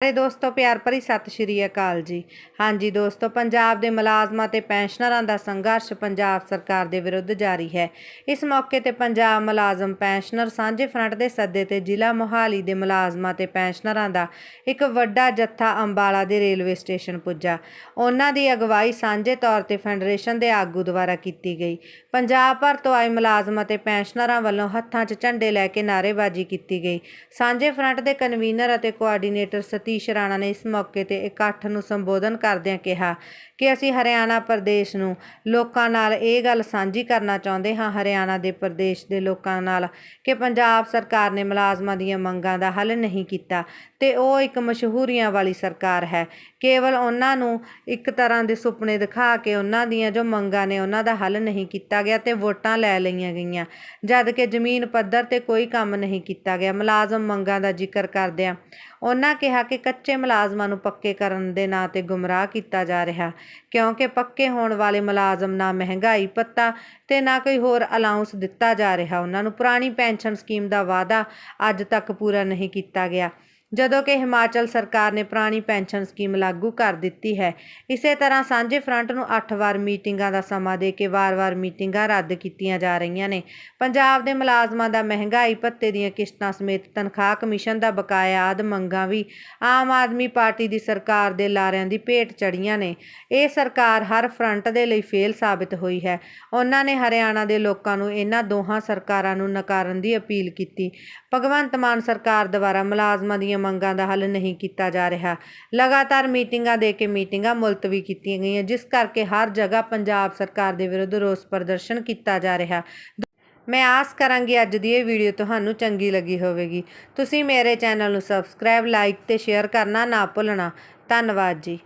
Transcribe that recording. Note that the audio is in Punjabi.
ਸਾਰੇ ਦੋਸਤੋ, ਪਿਆਰ ਭਰੀ ਸਤਿ ਸ਼੍ਰੀ ਅਕਾਲ ਜੀ। ਹਾਂਜੀ ਦੋਸਤੋ, ਪੰਜਾਬ ਦੇ ਮੁਲਾਜ਼ਮਾਂ ਤੇ ਪੈਨਸ਼ਨਰਾਂ ਦਾ ਸੰਘਰਸ਼ ਪੰਜਾਬ ਸਰਕਾਰ ਦੇ ਵਿਰੁੱਧ ਜਾਰੀ ਹੈ। ਇਸ ਮੌਕੇ ਤੇ ਪੰਜਾਬ ਮੁਲਾਜ਼ਮ ਪੈਨਸ਼ਨਰ ਸਾਂਝੇ ਫਰੰਟ ਦੇ ਸੱਦੇ ਤੇ ਜ਼ਿਲ੍ਹਾ ਮੋਹਾਲੀ ਦੇ ਮੁਲਾਜ਼ਮਾਂ ਤੇ ਪੈਨਸ਼ਨਰਾਂ ਦਾ ਇੱਕ ਵੱਡਾ ਜੱਥਾ ਅੰਬਾਲਾ ਦੇ ਰੇਲਵੇ ਸਟੇਸ਼ਨ ਪੁੱਜਾ। ਉਹਨਾਂ ਦੀ ਅਗਵਾਈ ਸਾਂਝੇ ਤੌਰ ਤੇ ਫੈਡਰੇਸ਼ਨ ਦੇ ਆਗੂ ਦੁਆਰਾ ਕੀਤੀ ਗਈ। ਪੰਜਾਬ ਭਰ ਤੋਂ ਆਏ ਮੁਲਾਜ਼ਮਾਂ ਤੇ ਪੈਨਸ਼ਨਰਾਂ ਵੱਲੋਂ ਹੱਥਾਂ 'ਚ ਝੰਡੇ ਲੈ ਕੇ ਨਾਅਰੇਬਾਜ਼ੀ ਕੀਤੀ ਗਈ। ਸਾਂਝੇ ਫਰੰਟ ਦੇ ਕਨਵੀਨਰ ਅਤੇ ਕੋਆਰਡੀਨੇਟਰ ਸਤੀਸ਼ ਰਾਣਾ ਨੇ ਇਸ ਮੌਕੇ ਤੇ ਇਕੱਠ ਨੂੰ ਸੰਬੋਧਨ ਕਰਦਿਆਂ ਕਿਹਾ ਕਿ ਅਸੀਂ ਹਰਿਆਣਾ ਪ੍ਰਦੇਸ਼ ਨੂੰ ਲੋਕਾਂ ਨਾਲ ਇਹ ਗੱਲ ਸਾਂਝੀ ਕਰਨਾ ਚਾਹੁੰਦੇ ਹਾਂ, ਹਰਿਆਣਾ ਦੇ ਪ੍ਰਦੇਸ਼ ਦੇ ਲੋਕਾਂ ਨਾਲ ਕਿ ਪੰਜਾਬ ਸਰਕਾਰ ਨੇ ਮੁਲਾਜ਼ਮਾਂ ਦੀਆਂ ਮੰਗਾਂ ਦਾ ਹੱਲ ਨਹੀਂ ਕੀਤਾ ਤੇ ਉਹ ਇੱਕ ਮਸ਼ਹੂਰੀਆਂ ਵਾਲੀ ਸਰਕਾਰ ਹੈ। ਕੇਵਲ ਉਹਨਾਂ ਨੂੰ ਇੱਕ ਤਰ੍ਹਾਂ ਦੇ ਸੁਪਨੇ ਦਿਖਾ ਕੇ ਉਹਨਾਂ ਦੀਆਂ ਜੋ ਮੰਗਾਂ ਨੇ ਉਹਨਾਂ ਦਾ ਹੱਲ ਨਹੀਂ ਕੀਤਾ ਗਿਆ ਤੇ ਵੋਟਾਂ ਲੈ ਲਈਆਂ ਗਈਆਂ, ਜਦ ਕਿ ਜ਼ਮੀਨ ਪੱਧਰ ਤੇ ਕੋਈ ਕੰਮ ਨਹੀਂ ਕੀਤਾ ਗਿਆ। ਮੁਲਾਜ਼ਮ ਮੰਗਾਂ ਦਾ ਜ਼ਿਕਰ ਕਰਦਿਆਂ ਉਹਨਾਂ ਕਿਹਾ ਕਿ ਕੱਚੇ ਮੁਲਾਜ਼ਮਾਂ ਨੂੰ ਪੱਕੇ ਕਰਨ ਦੇ ਨਾਂ ਤੇ ਗੁੰਮਰਾਹ ਕੀਤਾ ਜਾ ਰਿਹਾ। ਕਿਉਂਕਿ ਪੱਕੇ ਹੋਣ ਵਾਲੇ ਮੁਲਾਜ਼ਮ ਨਾ ਮਹਿੰਗਾਈ, ਪੱਤਾ ਤੇ ਨਾ ਕੋਈ ਹੋਰ ਅਲਾਉਂਸ ਦਿੱਤਾ ਜਾ ਰਿਹਾ। ਉਹਨਾਂ ਨੂੰ ਪੁਰਾਣੀ ਪੈਨਸ਼ਨ ਸਕੀਮ ਦਾ ਵਾਅਦਾ ਅੱਜ ਤੱਕ ਪੂਰਾ ਨਹੀਂ ਕੀਤਾ ਗਿਆ। ਜਦੋਂ ਕਿ ਹਿਮਾਚਲ ਸਰਕਾਰ ਨੇ ਪੁਰਾਣੀ ਪੈਨਸ਼ਨ ਸਕੀਮ ਲਾਗੂ ਕਰ ਦਿੱਤੀ ਹੈ। ਇਸੇ ਤਰ੍ਹਾਂ ਸਾਂਝੇ ਫਰੰਟ ਨੂੰ 8 ਵਾਰ ਮੀਟਿੰਗਾਂ ਦਾ ਸਮਾਂ ਦੇ ਕੇ ਵਾਰ-ਵਾਰ ਮੀਟਿੰਗਾਂ ਰੱਦ ਕੀਤੀਆਂ ਜਾ ਰਹੀਆਂ ਨੇ। ਪੰਜਾਬ ਦੇ ਮੁਲਾਜ਼ਮਾਂ ਦਾ ਮਹਿੰਗਾਈ, ਭੱਤੇ ਦੀਆਂ ਕਿਸ਼ਤਾਂ ਸਮੇਤ ਤਨਖਾਹ ਕਮਿਸ਼ਨ ਦਾ ਬਕਾਇਆ ਆਦ ਮੰਗਾਂ ਵੀ ਆਮ ਆਦਮੀ ਪਾਰਟੀ ਦੀ ਸਰਕਾਰ ਦੇ ਲਾਰਿਆਂ ਦੀ ਭੇਟ ਚੜੀਆਂ ਨੇ। ਇਹ ਸਰਕਾਰ ਹਰ ਫਰੰਟ ਦੇ ਲਈ ਫੇਲ ਸਾਬਿਤ ਹੋਈ ਹੈ। ਉਹਨਾਂ ਨੇ ਹਰਿਆਣਾ ਦੇ ਲੋਕਾਂ ਨੂੰ ਇਹਨਾਂ ਦੋਹਾਂ ਸਰਕਾਰਾਂ ਨੂੰ ਨਕਾਰਨ ਦੀ ਅਪੀਲ ਕੀਤੀ। ਭਗਵੰਤ ਮਾਨ ਸਰਕਾਰ ਦੁਆਰਾ ਮੁਲਾਜ਼ਮਾਂ ਦੀਆਂ ਦੀਆਂ ਮੰਗਾਂ ਦਾ ਹੱਲ ਨਹੀਂ ਕੀਤਾ ਜਾ ਰਿਹਾ। ਲਗਾਤਾਰ ਮੀਟਿੰਗਾਂ ਦੇ ਕੇ ਮੀਟਿੰਗਾਂ ਮੁਲਤਵੀ ਕੀਤੀਆਂ ਗਈਆਂ, ਜਿਸ ਕਰਕੇ ਹਰ ਜਗ੍ਹਾ ਪੰਜਾਬ ਸਰਕਾਰ ਦੇ ਵਿਰੁੱਧ ਰੋਸ ਪ੍ਰਦਰਸ਼ਨ ਕੀਤਾ ਜਾ ਰਿਹਾ। ਮੈਂ ਆਸ ਕਰਾਂਗੀ ਅੱਜ ਦੀ ਇਹ ਵੀਡੀਓ ਤੁਹਾਨੂੰ ਚੰਗੀ ਲੱਗੀ ਹੋਵੇਗੀ। ਤੁਸੀਂ ਮੇਰੇ ਚੈਨਲ ਨੂੰ ਸਬਸਕ੍ਰਾਈਬ, ਲਾਈਕ ਤੇ ਸ਼ੇਅਰ ਕਰਨਾ ਨਾ ਭੁੱਲਣਾ। ਧੰਨਵਾਦ ਜੀ।